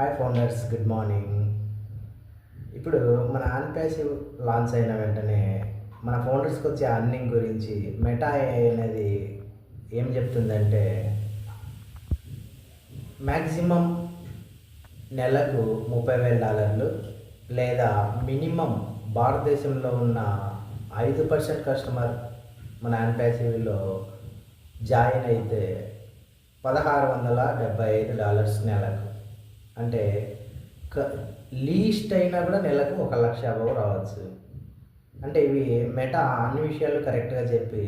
Hi founders good morning ఇప్పుడు మన OnPassive launch అయిన వెంటనే మన ఫౌండర్స్కి వచ్చే అర్నింగ్ గురించి మెటా అనేది ఏం చెప్తుందంటే మ్యాక్సిమం నెలకు ముప్పై వేల డాలర్లు లేదా మినిమం భారతదేశంలో ఉన్న ఐదు పర్సెంట్ కస్టమర్ మన ఆన్పాసివ్లో జాయిన్ అయితే పదహారు వందల డెబ్బై ఐదు డాలర్స్ నెలకు. అంటే లీస్ట్ అయినా కూడా నెలకు ఒక లక్ష అబవ్ రావచ్చు. అంటే ఇవి మెటా అన్ని విషయాలు కరెక్ట్గా చెప్పి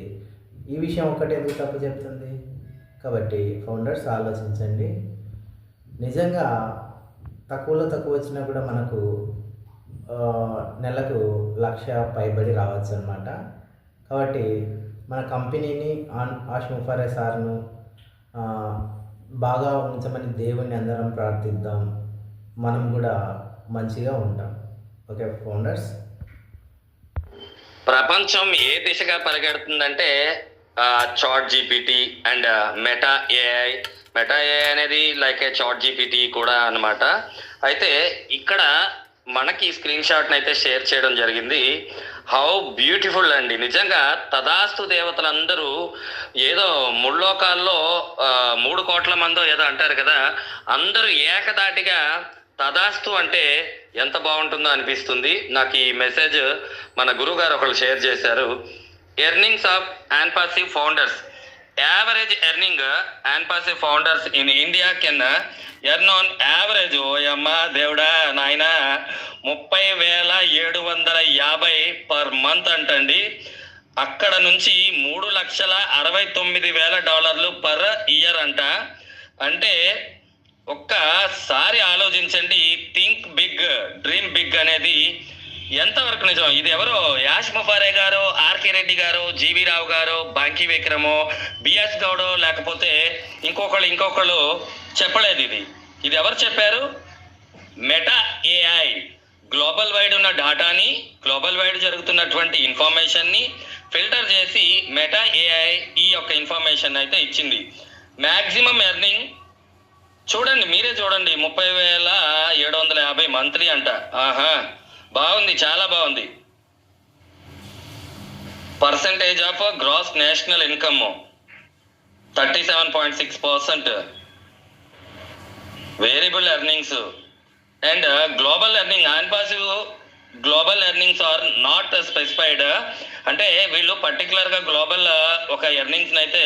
ఈ విషయం ఒక్కటి ఎందుకు తప్పు చెప్తుంది? కాబట్టి ఫౌండర్స్ ఆలోచించండి. నిజంగా తక్కువలో తక్కువ వచ్చినా కూడా మనకు నెలకు లక్ష పైబడి రావచ్చు అనమాట కాబట్టి మన కంపెనీని ఆన్ ఆష్ ముఫారే సార్ను బాగా ఉంచమని దేవుని అందరం ప్రార్థిద్దాం. మనం కూడా మంచిగా ఉంటాం. Okay founders? ప్రపంచం ఏ దిశగా పరిగెడుతుందంటే ChatGPT and Meta AI. Meta AI అనేది లైక్ ఏ చాట్ జీపీటీ కూడా అన్నమాట. అయితే ఇక్కడ మనకి స్క్రీన్ షాట్ని అయితే షేర్ చేయడం జరిగింది. హౌ బ్యూటిఫుల్ అండి. నిజంగా తదాస్తు దేవతలందరూ ఏదో ముళ్ళోకాల్లో మూడు కోట్ల మందో ఏదో అంటారు కదా అందరూ ఏకదాటిగా తదాస్తు అంటే ఎంత బాగుంటుందో అనిపిస్తుంది. నాకు ఈ మెసేజ్ మన గురువు గారు ఒకళ్ళు షేర్ చేశారు. Earnings of Onpassive founders average earning Onpassive founders in India can earn on average ఓయమ్మ దేవుడా నాయన ముప్పై వేల ఏడు వందల యాభై పర్ మంత్ అంటండి. అక్కడ నుంచి మూడు లక్షల అరవై తొమ్మిది వేల డాలర్లు పర్ ఇయర్ అంట. అంటే ఒక్కసారి ఆలోచించండి థింక్ బిగ్ డ్రీమ్ బిగ్ అనేది ఎంతవరకు నిజం? ఇది ఎవరో? యాష్ ముఫారే గారు ఆర్కే రెడ్డి గారు జీవి రావు గారు బాంకీ విక్రమో బిఎస్ గౌడ్ లేకపోతే ఇంకొకళ్ళు ఇంకొకళ్ళు చెప్పలేదు ఇది. ఇది ఎవరు చెప్పారు? Meta AI. గ్లోబల్ వైడ్ ఉన్న డాటాని గ్లోబల్ వైడ్ జరుగుతున్నటువంటి ఇన్ఫర్మేషన్ని ఫిల్టర్ చేసి మెటా ఏఐ ఈ యొక్క ఇన్ఫర్మేషన్ అయితే ఇచ్చింది. మ్యాక్సిమం ఎర్నింగ్ చూడండి మీరే చూడండి ముప్పై వేల ఏడు వందల యాభై మంత్లీ అంట. ఆహా. బాగుంది చాలా బాగుంది. Percentage of gross national income thirty seven point six percent variable earnings and global earning Onpassive global earnings are not specified అంటే వీళ్ళు పర్టికులర్గా గ్లోబల్ ఒక ఎర్నింగ్స్ అయితే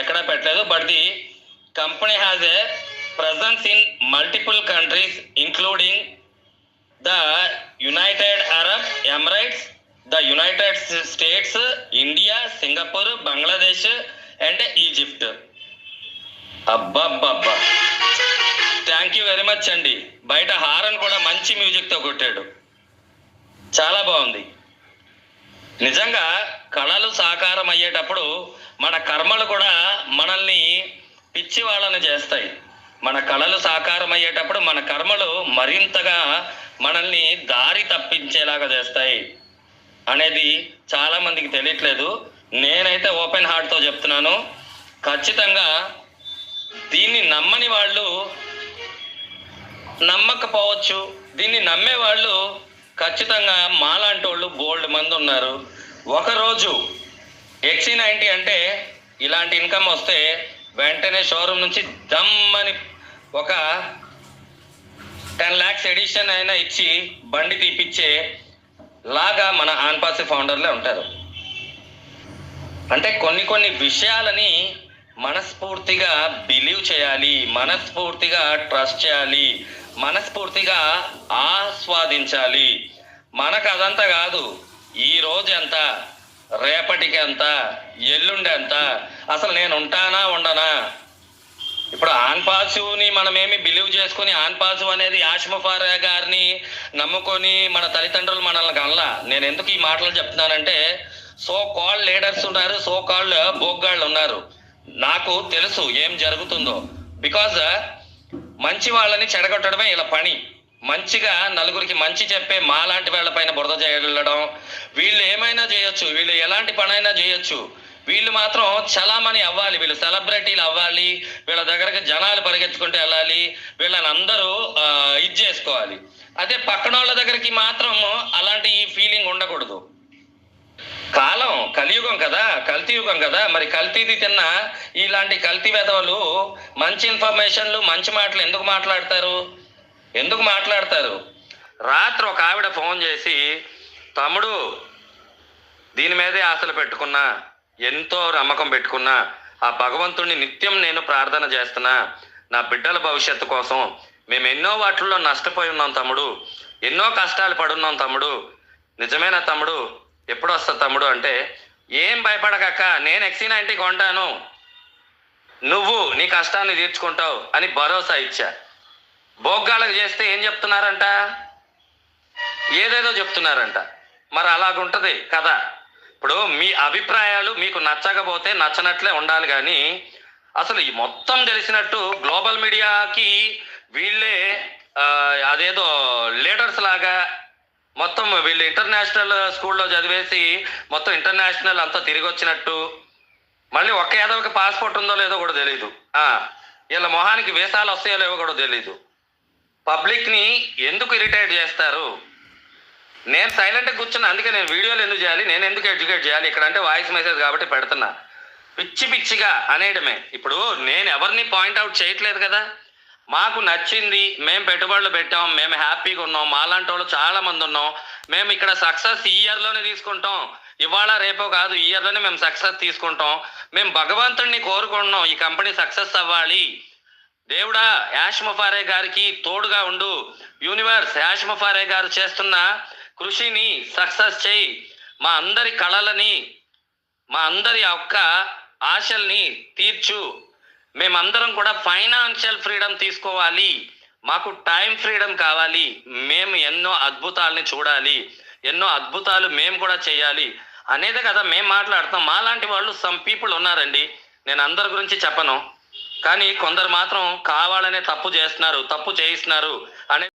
ఎక్కడా పెట్టలేదు. But the company has a presence in multiple countries including the the United States India Singapore Bangladesh and Egypt అబ్బబ్బబ్బా. Thank you very much అండి. బయట హారన్ కూడా మంచి మ్యూజిక్తో కొట్టాడు. చాలా బాగుంది. నిజంగా కళలు సాకారం అయ్యేటప్పుడు మన కర్మలు కూడా మనల్ని పిచ్చి వాళ్ళని చేస్తాయి. మన కళలు సాకారం అయ్యేటప్పుడు మన కర్మలు మరింతగా మనల్ని దారి తప్పించేలాగా చేస్తాయి. అనేది చాలా మందికి తెలియట్లేదు. నేనైతే ఓపెన్ హార్ట్తో చెప్తున్నాను. ఖచ్చితంగా దీన్ని నమ్మని వాళ్ళు నమ్మకపోవచ్చు. దీన్ని నమ్మే వాళ్ళు ఖచ్చితంగా మాలాంటి వాళ్ళు బోల్డ్ మంది ఉన్నారు. ఒకరోజు ఎక్సీ నైంటీ అంటే ఇలాంటి ఇన్కమ్ వస్తే వెంటనే షోరూమ్ నుంచి దమ్మని ఒక టెన్ ల్యాక్స్ ఎడిషన్ అయినా ఇచ్చి బండి తీపిచ్చే లాగా మన ఆన్పాసి ఫౌండర్లే ఉంటారు. అంటే కొన్ని కొన్ని విషయాలని మనస్ఫూర్తిగా బిలీవ్ చేయాలి మనస్ఫూర్తిగా ట్రస్ట్ చేయాలి మనస్ఫూర్తిగా ఆస్వాదించాలి. మనకు అదంతా కాదు ఈ రోజు ఎంత రేపటికి ఎంత ఎల్లుండి ఎంత అసలు నేను ఉంటానా ఉండనా ఇప్పుడు ఆన్ పాసుని మనమేమి బిలీవ్ చేసుకుని ఆన్ పాసు అనేది యాష్మఫారా గారిని నమ్ముకొని మన తల్లిదండ్రులు మనల్ని కనలా. నేను ఎందుకు ఈ మాటలు చెప్తున్నానంటే సో కాల్డ్ లీడర్స్ ఉన్నారు సో కాల్డ్ బోగ్గాళ్ళు ఉన్నారు. నాకు తెలుసు ఏం జరుగుతుందో. బికాజ్ మంచి వాళ్ళని చెడగొట్టడమే ఇలా పని. మంచిగా నలుగురికి మంచి చెప్పే మాలాంటి వాళ్ళ పైన బురద చేయడం వీళ్ళు ఏమైనా చేయొచ్చు వీళ్ళు ఎలాంటి పనైనా చేయొచ్చు. వీళ్ళు మాత్రం చలామణి అవ్వాలి వీళ్ళు సెలబ్రిటీలు అవ్వాలి వీళ్ళ దగ్గరకు జనాలు పరిగెత్తుకుంటూ వెళ్ళాలి వీళ్ళని అందరూ ఇది చేసుకోవాలి. అదే పక్కన వాళ్ళ దగ్గరికి మాత్రం అలాంటి ఫీలింగ్ ఉండకూడదు. కాలం కలియుగం కదా కల్తీ యుగం కదా మరి కల్తీది తిన్న ఇలాంటి కల్తీ వెధవలు మంచి ఇన్ఫర్మేషన్లు మంచి మాటలు ఎందుకు మాట్లాడతారు? ఎందుకు మాట్లాడతారు? రాత్రి ఒక ఆవిడ ఫోన్ చేసి తమ్ముడు దీని మీదే ఆశలు పెట్టుకున్నా ఎంతో నమ్మకం పెట్టుకున్నా ఆ భగవంతుడిని నిత్యం నేను ప్రార్థన చేస్తున్నా. నా బిడ్డల భవిష్యత్తు కోసం మేము ఎన్నో వాటిల్లో నష్టపోయి ఉన్నాం తమ్ముడు. ఎన్నో కష్టాలు పడున్నాం తమ్ముడు. నిజమేనా తమ్ముడు? ఎప్పుడు వస్తా తమ్ముడు అంటే ఏం భయపడకక్క నేను ఎక్సీ నైన్టీ కొంటాను. నువ్వు నీ కష్టాన్ని తీర్చుకుంటావు అని భరోసా ఇచ్చా. భోగ్గాలకు చేస్తే ఏం చెప్తున్నారంట? ఏదేదో చెప్తున్నారంట. మరి అలాగుంటది కదా. ఇప్పుడు మీ అభిప్రాయాలు మీకు నచ్చకపోతే నచ్చనట్లే ఉండాలి కానీ అసలు ఈ మొత్తం తెలిసినట్టు గ్లోబల్ మీడియాకి వీళ్ళే అదేదో లీడర్స్ లాగా మొత్తం వీళ్ళు ఇంటర్నేషనల్ స్కూల్లో చదివేసి మొత్తం ఇంటర్నేషనల్ అంతా తిరిగి వచ్చినట్టు. మళ్ళీ ఒక్క ఒక పాస్పోర్ట్ ఉందో లేదో కూడా తెలియదు వీళ్ళ మొహానికి వేసాలు వస్తాయో లేవో కూడా తెలియదు పబ్లిక్ని ఎందుకు ఇరిటేట్ చేస్తారు? నేను సైలెంట్గా కూర్చున్నా అందుకే నేను వీడియోలు ఎందుకు చేయాలి? నేను ఎందుకు ఎడ్యుకేట్ చేయాలి? ఇక్కడ అంటే వాయిస్ మెసేజ్ కాబట్టి పెడుతున్నా. పిచ్చి పిచ్చిగా అనేయడమే. ఇప్పుడు నేను ఎవరిని పాయింట్అవుట్ చేయట్లేదు కదా? మాకు నచ్చింది మేము పెట్టుబడులు పెట్టాం మేము హ్యాపీగా ఉన్నాం మాలాంటి వాళ్ళు చాలా మంది ఉన్నాం. మేము ఇక్కడ సక్సెస్ ఈ ఇయర్లోనే తీసుకుంటాం. ఇవాళ రేపో కాదు ఈ ఇయర్లోనే మేము సక్సెస్ తీసుకుంటాం. మేము భగవంతుడిని కోరుకుంటున్నాం ఈ కంపెనీ సక్సెస్ అవ్వాలి. దేవుడా యాష్ ముఫారే గారికి తోడుగా ఉండు. యూనివర్స్ యాష్ ముఫారే గారు చేస్తున్న కృషిని సక్సెస్ చేయి. మా అందరి కళలని మా అందరి యొక్క ఆశల్ని తీర్చు. మేమందరం కూడా ఫైనాన్షియల్ ఫ్రీడమ్ తీసుకోవాలి. మాకు టైం ఫ్రీడమ్ కావాలి. మేము ఎన్నో అద్భుతాలని చూడాలి. ఎన్నో అద్భుతాలు మేము కూడా చేయాలి. అనేదే కదా మేము మాట్లాడతాం. మాలాంటి వాళ్ళు సమ్ పీపుల్ ఉన్నారండి. నేను అందరి గురించి చెప్పను. కానీ కొందరు మాత్రం కావాలనే తప్పు చేస్తున్నారు తప్పు చేయిస్తున్నారు అనే